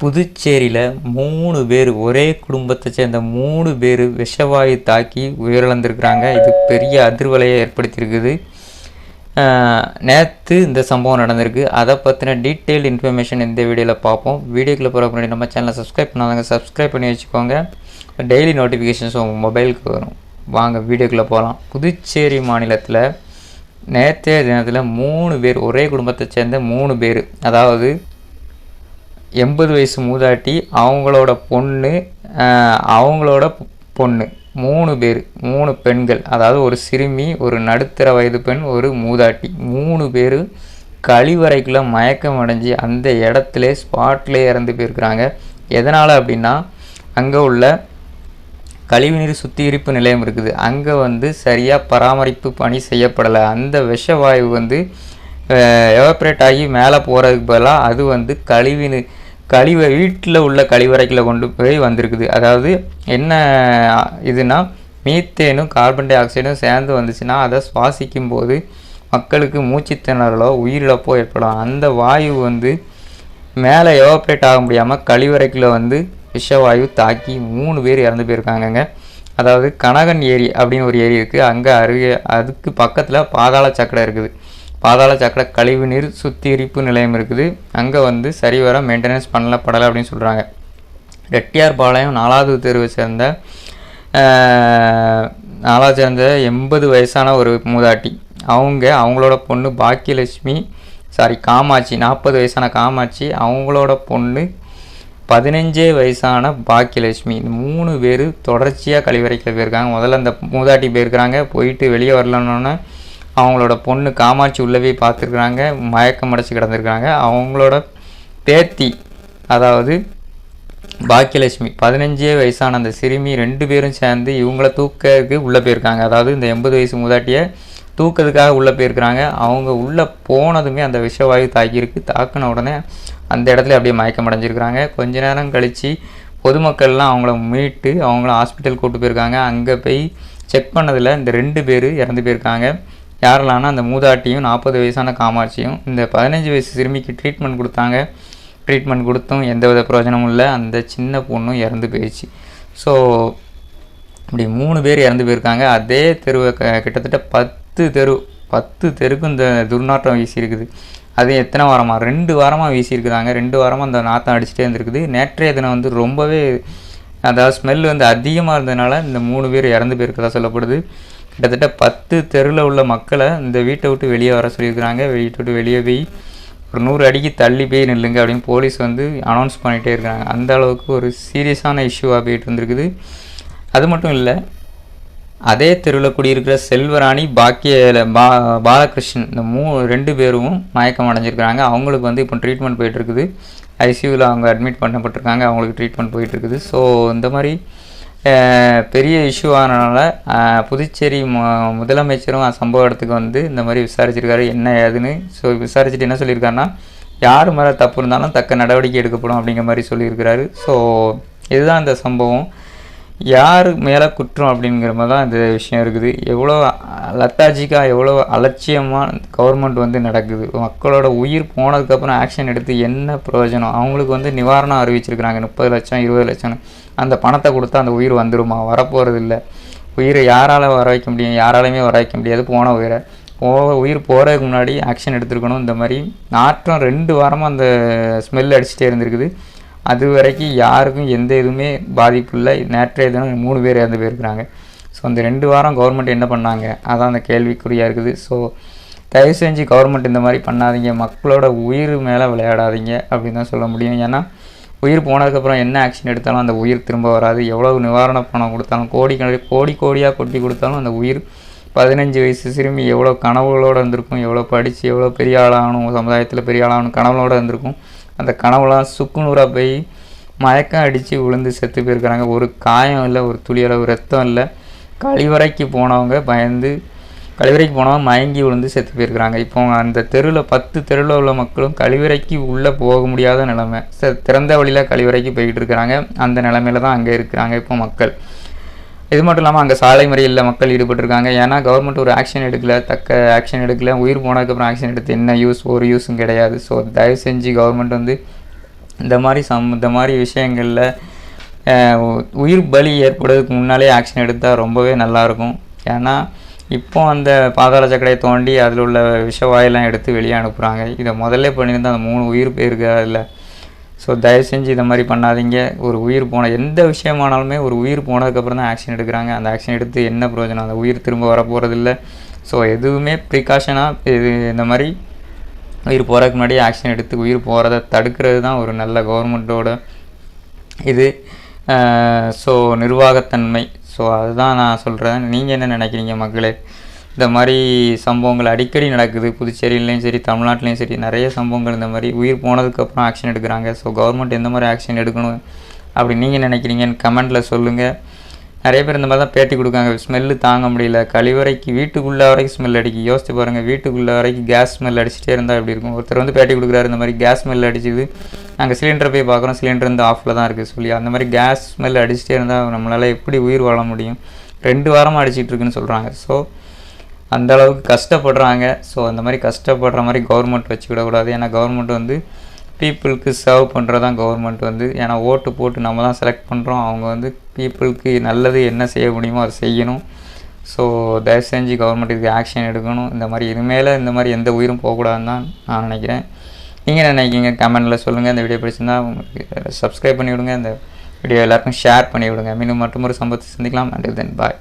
புதுச்சேரியில் மூணு பேர் ஒரே குடும்பத்தை சேர்ந்த மூணு பேர் விஷவாயு தாக்கி உயிரிழந்திருக்கிறாங்க. இது பெரிய அதிர்வலையை ஏற்படுத்தியிருக்குது. நேற்று இந்த சம்பவம் நடந்திருக்கு. அதை பற்றின டீட்டெயில் இன்ஃபர்மேஷன் இந்த வீடியோவில் பார்ப்போம். வீடியோக்குள்ளே போகிற முன்னாடி நம்ம சேனலை சப்ஸ்கிரைப் பண்ணாதாங்க சப்ஸ்கிரைப் பண்ணி வச்சுக்கோங்க. டெய்லி நோட்டிஃபிகேஷன்ஸ் உங்கள் மொபைலுக்கு வரும். வாங்க வீடியோக்குள்ளே போகலாம் புதுச்சேரி மாநிலத்தில் நேற்றைய தினத்தில் மூணு பேர் ஒரே குடும்பத்தை சேர்ந்த மூணு பேர். அதாவது எண்பது வயசு மூதாட்டி அவங்களோட பொண்ணு அவங்களோட பொண்ணு. மூணு பேர் மூணு பெண்கள். அதாவது ஒரு சிறுமி ஒரு நடுத்தர வயது பெண் ஒரு மூதாட்டி. மூணு பேர் கழிவறைக்குள்ள மயக்கம் அடைஞ்சு அந்த இடத்துல ஸ்பாட்லேயே இறந்து போயிருக்கிறாங்க. எதனால் அப்படின்னா அங்கே உள்ள கழிவுநீர் சுத்திகரிப்பு நிலையம் இருக்குது. அங்கே வந்து சரியாக பராமரிப்பு பணி செய்யப்படலை. அந்த விஷவாயு வந்து எவாப்ரேட் ஆகி மேலே போகிறதுக்கு பதிலாக அது வந்து கழிவுநீர் கழிவை வீட்டில் உள்ள கழிவறைக்குள்ள கொண்டு போய் வந்திருக்குது. அதாவது என்ன இதுனா மீத்தேனும் கார்பன் டை ஆக்சைடும் சேர்ந்து வந்துச்சுன்னா அதை சுவாசிக்கும் போது மக்களுக்கு மூச்சுத்திணறலோ உயிரிழப்போ ஏற்படும். அந்த வாயு வந்து மேலே எவாப்ரேட் ஆக முடியாமல் கழிவறைக்குள்ள வந்து விஷவாயு தாக்கி மூணு பேர் இறந்து போயிருக்காங்கங்க. அதாவது கனகன் ஏரி அப்படின்னு ஒரு ஏரி இருக்குது அங்கே அருகே அதுக்கு பக்கத்தில் பாதாள சக்கரை இருக்குது. பாதாள சக்கரை கழிவுநீர் சுத்திகரிப்பு நிலையம் இருக்குது. அங்கே வந்து சரிவர மெயின்டெனன்ஸ் பண்ணல படலை அப்படின்னு சொல்கிறாங்க ரெட்டியார் பாளையம் நாலாவது தெருவை சேர்ந்த நாலாவது சேர்ந்த எண்பது வயசான ஒரு மூதாட்டி. அவங்க அவங்களோட பொண்ணு பாக்கியலட்சுமி சாரி காமாட்சி நாற்பது வயசான காமாட்சி அவங்களோட பொண்ணு பதினஞ்சே வயசான பாக்கியலட்சுமி. இந்த மூணு பேர் தொடர்ச்சியாக கழிவறைக்கில் போயிருக்காங்க. முதல்ல அந்த மூதாட்டி போயிருக்கிறாங்க. போயிட்டு வெளியே வரலன்னொன்னே அவங்களோட பொண்ணு காமாட்சி உள்ளே போய் பார்த்துருக்குறாங்க மயக்கம் அடைச்சி கிடந்திருக்கிறாங்க. அவங்களோட பேத்தி அதாவது பாக்கியலட்சுமி பதினஞ்சே வயசான அந்த சிறுமி ரெண்டு பேரும் சேர்ந்து இவங்கள தூக்கிறதுக்கு உள்ளே போயிருக்காங்க. அதாவது இந்த எண்பது வயசு மூதாட்டியை தூக்கிறதுக்காக உள்ளே போயிருக்கிறாங்க. அவங்க உள்ளே போனதுமே அந்த விஷவாயு தாக்கியிருக்கு. தாக்கின உடனே அந்த இடத்துல அப்படியே மயக்கம் அடைஞ்சிருக்கிறாங்க. கொஞ்ச நேரம் கழித்து பொதுமக்கள்லாம் அவங்கள மீட்டு அவங்கள ஹாஸ்பிட்டல் கூப்பிட்டு போயிருக்காங்க. அங்கே போய் செக் பண்ணதில் இந்த ரெண்டு பேர் இறந்து போயிருக்காங்க. யாரெல்லாம்னா அந்த மூதாட்டியும் நாற்பது வயசான காமாட்சியும் இந்த பதினஞ்சு வயசு சிறுமிக்கு ட்ரீட்மெண்ட் கொடுத்தாங்க. ட்ரீட்மெண்ட் கொடுத்தும் எந்தவித பிரயோஜனமும் இல்லை. அந்த சின்ன பொண்ணும் இறந்து போயிடுச்சு. ஸோ இப்படி மூணு பேர் இறந்து போயிருக்காங்க. அதே தெருவை க- கிட்டத்தட்ட பத்து தெரு பத்து தெருக்கும் இந்த துர்நாற்றம் வீசியிருக்குது. அது எத்தனை வாரமாக ரெண்டு வாரமாக வீசியிருக்குதாங்க ரெண்டு வாரமாக அந்த நாற்றம் அடிச்சுட்டே இருந்திருக்குது. நேற்றைய தினம் வந்து ரொம்பவே அதாவது ஸ்மெல் வந்து அதிகமாக இருந்ததுனால இந்த மூணு பேர் இறந்து போயிருக்கதா சொல்லப்படுது. கிட்டத்தட்ட பத்து தெருவில் உள்ள மக்களை இந்த வீட்டை விட்டு வெளியே வர சொல்லியிருக்கிறாங்க. வீட்டை விட்டு வெளியே போய் ஒரு நூறு அடிக்கு தள்ளி போய் நில்லுங்க அப்படின்னு போலீஸ் வந்து அனௌன்ஸ் பண்ணிகிட்டே இருக்காங்க. அந்த அளவுக்கு ஒரு சீரியஸான இஷ்யூவாக போயிட்டு இருந்திருக்குது. அது மட்டும் இல்லை அதே தெருவில் குடியிருக்கிற செல்வராணி பாக்கிய பா பாலகிருஷ்ணன் இந்த மூ ரெண்டு பேரும் மயக்கம் அடைஞ்சிருக்கிறாங்க. அவங்களுக்கு வந்து இப்போ ட்ரீட்மெண்ட் போயிட்டுருக்குது ஐசியூவில் அவங்க அட்மிட் பண்ணப்பட்டிருக்காங்க. அவங்களுக்கு ட்ரீட்மெண்ட் போயிட்டுருக்குது ஸோ இந்த மாதிரி பெரிய இஷ்யூ ஆனதுனால புதுச்சேரி மு முதலமைச்சரும் அந்த சம்பவ இடத்துக்கு வந்து இந்த மாதிரி விசாரிச்சிருக்காரு என்ன ஏதுன்னு ஸோ விசாரிச்சுட்டு என்ன சொல்லியிருக்காருன்னா யார் மேலே தப்பு இருந்தாலும் தக்க நடவடிக்கை எடுக்கப்படும் அப்படிங்கிற மாதிரி சொல்லியிருக்கிறாரு. ஸோ இதுதான் இந்த சம்பவம். யார் மேலே குற்றம் அப்படிங்கிற மாதிரி தான் இந்த விஷயம் இருக்குது. எவ்வளோ லத்தாஜிக்காக எவ்வளோ அலட்சியமாக கவர்மெண்ட் வந்து நடக்குது. மக்களோட உயிர் போனதுக்கப்புறம் ஆக்ஷன் எடுத்து என்ன பிரயோஜனம்? அவங்களுக்கு வந்து நிவாரணம் அறிவிச்சிருக்கிறாங்க. முப்பது லட்சம் இருபது லட்சம் அந்த பணத்தை கொடுத்தா அந்த உயிர் வந்துருமா? வரப்போகிறது இல்லை உயிரை யாரால் வர வைக்க முடியும்? யாராலையுமே வர வைக்க முடியாது. போன உயிரை. போ உயிர் போகிறதுக்கு முன்னாடி ஆக்ஷன் எடுத்துருக்கணும். இந்த மாதிரி நாற்றம் ரெண்டு வாரமாக அந்த ஸ்மெல் அடிச்சுட்டே இருந்திருக்குது. அது வரைக்கும் யாருக்கும் எந்த இதுவுமே பாதிப்பு இல்லை நேற்றைய தினம் மூணு பேர் இறந்து போயிருக்கிறாங்க. ஸோ அந்த ரெண்டு வாரம் கவர்மெண்ட் என்ன பண்ணாங்க? அதான் அந்த கேள்விக்குறியாக இருக்குது. ஸோ தயவு செஞ்சு கவர்மெண்ட் இந்த மாதிரி பண்ணாதீங்க. மக்களோட உயிர் மேலே விளையாடாதீங்க அப்படின்னு தான் சொல்ல முடியும். ஏன்னா உயிர் போனதுக்கப்புறம் என்ன ஆக்ஷன் எடுத்தாலும் அந்த உயிர் திரும்ப வராது. எவ்வளவு நிவாரண பணம் கொடுத்தாலும் கோடி கணக்கு கோடி கோடியாக கொட்டி கொடுத்தாலும் அந்த உயிர் பதினஞ்சு வயசு சிறுமி எவ்வளோ கனவுகளோடு இருந்திருக்கும் எவ்வளோ படித்து எவ்வளோ பெரிய ஆளாகணும் சமுதாயத்தில் பெரிய ஆளாகணும் கனவுகளோடு இருந்திருக்கும் அந்த கனவுலாம் சுக்குநூறாக போய் மயக்கம் அடித்து விழுந்து செத்து போயிருக்கிறாங்க. ஒரு காயம் இல்லை ஒரு துளி அளவு ரத்தம் இல்லை. கழிவறைக்கு போனவங்க பயந்து கழிவறைக்கு போனவங்க மயங்கி விழுந்து செத்து போயிருக்கிறாங்க. இப்போ அந்த தெருவில் பத்து தெருவில் உள்ள மக்களும் கழிவறைக்கு உள்ளே போக முடியாத நிலைமை. ச- திறந்த வழியில் கழிவறைக்கு போய்கிட்டு இருக்கிறாங்க. அந்த நிலமையில தான் அங்கே இருக்கிறாங்க இப்போ மக்கள். இது மட்டும் இல்லாமல் அங்கே சாலை மறியலில் மக்கள் ஈடுபட்டிருக்காங்க. ஏன்னா கவர்மெண்ட் ஒரு ஆக்ஷன் எடுக்கல. தக்க ஆக்ஷன் எடுக்கல. உயிர் போனதுக்கப்புறம் ஆக்ஷன் எடுத்து என்ன யூஸ் ஒரு யூஸும் கிடையாது. ஸோ தயவு செஞ்சு கவர்மெண்ட் வந்து இந்த மாதிரி சம் இந்த மாதிரி விஷயங்களில் உயிர் பலி ஏற்படுறதுக்கு முன்னாலே ஆக்ஷன் எடுத்தால் ரொம்பவே நல்லாயிருக்கும் ஏன்னா இப்போ அந்த பாதாள சக்கரையை தோண்டி அதில் உள்ள விஷவாயெல்லாம் எடுத்து வெளியே அனுப்புகிறாங்க இதை முதல்ல பண்ணியிருந்தால் அந்த மூணு உயிர் போயிருக்கு அதில் ஸோ தயவு செஞ்சு இதை மாதிரி பண்ணாதீங்க. ஒரு உயிர் போன எந்த விஷயமானாலுமே ஒரு உயிர் போனதுக்கப்புறம் தான் ஆக்ஷன் எடுக்கிறாங்க. அந்த ஆக்ஷன் எடுத்து என்ன பிரயோஜனம்? அந்த உயிர் திரும்ப வரப்போகிறதில்ல ஸோ எதுவுமே ப்ரிகாஷனாக இது இந்த மாதிரி உயிர் போகிறதுக்கு முன்னாடி ஆக்ஷன் எடுத்து உயிர் போகிறத தடுக்கிறது தான் ஒரு நல்ல கவர்மெண்ட்டோட இது. ஸோ நிர்வாகத்தன்மை. ஸோ அதுதான் நான் சொல்கிறேன் நீங்கள் என்ன நினைக்கிறீங்க மக்களே? இந்த மாதிரி சம்பவங்கள் அடிக்கடி நடக்குது. புதுச்சேரியிலையும் சரி தமிழ்நாட்டிலையும் சரி நிறைய சம்பவங்கள் இந்த மாதிரி. உயிர் போனதுக்கப்புறம் ஆக்ஷன் எடுக்கிறாங்க. ஸோ கவர்மெண்ட் எந்த மாதிரி ஆக்ஷன் எடுக்கணும் அப்படி நீங்கள் நினைக்கிறீங்கன்னு கமெண்ட்டில் சொல்லுங்கள் நிறைய பேர் இந்த மாதிரி தான் பேட்டி கொடுக்காங்க ஸ்மெல்லு தாங்க முடியல. கழிவறைக்கு வீட்டுக்குள்ளே வரைக்கும் ஸ்மெல் அடிக்கும் யோசிச்சு பாருங்கள் வீட்டுக்குள்ளே வரைக்கும் கேஸ் ஸ்மெல் அடிச்சுட்டே இருந்தால் எப்படி இருக்கும்? ஒருத்தர் வந்து பேட்டி கொடுக்குறாரு இந்த மாதிரி கேஸ் ஸ்மெல் அடிச்சுது. நாங்கள் சிலிண்டரை போய் பார்க்குறோம். சிலிண்டர் வந்து ஆஃபில் தான் இருக்குது சொல்லி அந்த மாதிரி கேஸ் ஸ்மெல் அடிச்சுட்டே இருந்தால் நம்மளால் எப்படி உயிர் வாழ முடியும்? ரெண்டு வாரமாக அடிச்சிட்ருக்குன்னு சொல்கிறாங்க ஸோ அந்த அளவுக்கு கஷ்டப்படுறாங்க. ஸோ அந்த மாதிரி கஷ்டப்படுற மாதிரி கவர்மெண்ட் வச்சுக்கிடக்கூடாது. ஏன்னா கவர்மெண்ட் வந்து பீப்புளுக்கு சர்வ் பண்ணுறது தான் கவர்மெண்ட் வந்து. ஏன்னா ஓட்டு போட்டு நம்ம தான் செலக்ட் பண்ணுறோம் அவங்க வந்து பீப்புளுக்கு நல்லது என்ன செய்ய முடியுமோ அதை செய்யணும். ஸோ தயவு செஞ்சு கவர்மெண்ட் இதுக்கு ஆக்ஷன் எடுக்கணும். இந்த மாதிரி இனிமேல் இந்த மாதிரி எந்த உயிரும் போகக்கூடாதுன்னு தான் நான் நினைக்கிறேன். நீங்கள் நினைக்கிங்க கமெண்டில் சொல்லுங்கள் இந்த வீடியோ பிடிச்சிருந்தா உங்களுக்கு சப்ஸ்கிரைப் பண்ணி விடுங்க இந்த வீடியோ எல்லாருக்கும் ஷேர் பண்ணி விடுங்க மீண்டும் மற்றும் ஒரு சம்பவத்தை சந்திக்கலாம். And then bye